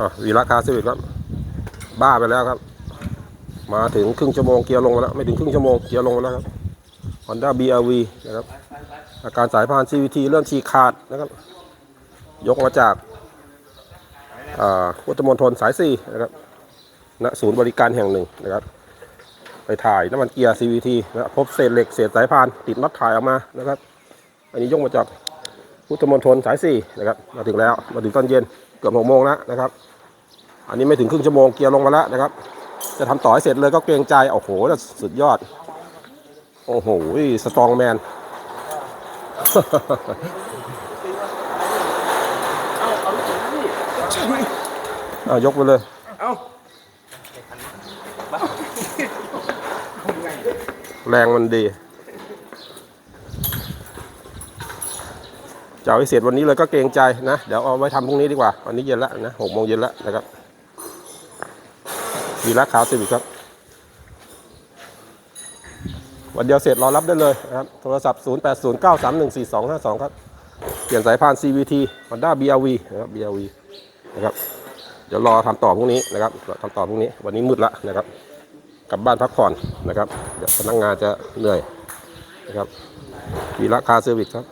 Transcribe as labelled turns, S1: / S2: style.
S1: อะวีระคาสวิตครับ บ้าไปแล้วครับ มาถึงครึ่งชั่วโมงเกียร์ลงมาแล้ว ไม่ถึงครึ่งชั่วโมงเกียร์ลงมาแล้วครับ Honda BRV นะครับ อาการสายพาน CVT เริ่มฉีกขาดนะครับ ยกมาจากอ่าพุทธมณฑลสาย4นะครับณศูนย์บริการแห่งหนึ่งนะครับ ไปถ่ายน้ำมันเกียร์ CVT นะครับพบเศษเหล็กเศษสายพานติดน็อตถ่ายออกมานะครับ อันนี้ยกมาจากพุทธมณฑลสาย4นะครับ มาถึงแล้วมาถึงตอนเย็น เกือบหกโมงแล้วนะครับ อันนี้ไม่ถึงครึ่งชั่วโมงเกียร์ลงมาแล้วนะครับ จะทำต่อให้เสร็จเลยก็เกรงใจโอ้โหสุดยอด โอ้โหสตรองแมน
S2: เอา
S1: ยกไปเลย
S2: เอา
S1: แรงมันดี จะเอาให้เสร็จวันนี้เลยก็เกรงใจนะ เดี๋ยวเอาไว้ทำพรุ่งนี้ดีกว่า วันนี้เย็นแล้วนะหกโมงเย็นแล้วนะครับวีระขาวสิบครับ วันเดียวเสร็จรอรับได้เลยนะครับโทรศัพท์ 0809314252 ครับ เปลี่ยนสายพาน CVT Honda BRV นะครับ BRV นะครับ เดี๋ยวรอทำต่อพรุ่งนี้นะครับทำต่อพรุ่งนี้ วันนี้มืดละนะครับ กลับบ้านพักผ่อนนะครับ เดี๋ยวพนักงานจะเหนื่อยนะครับวีระคาเซอร์วิสครับ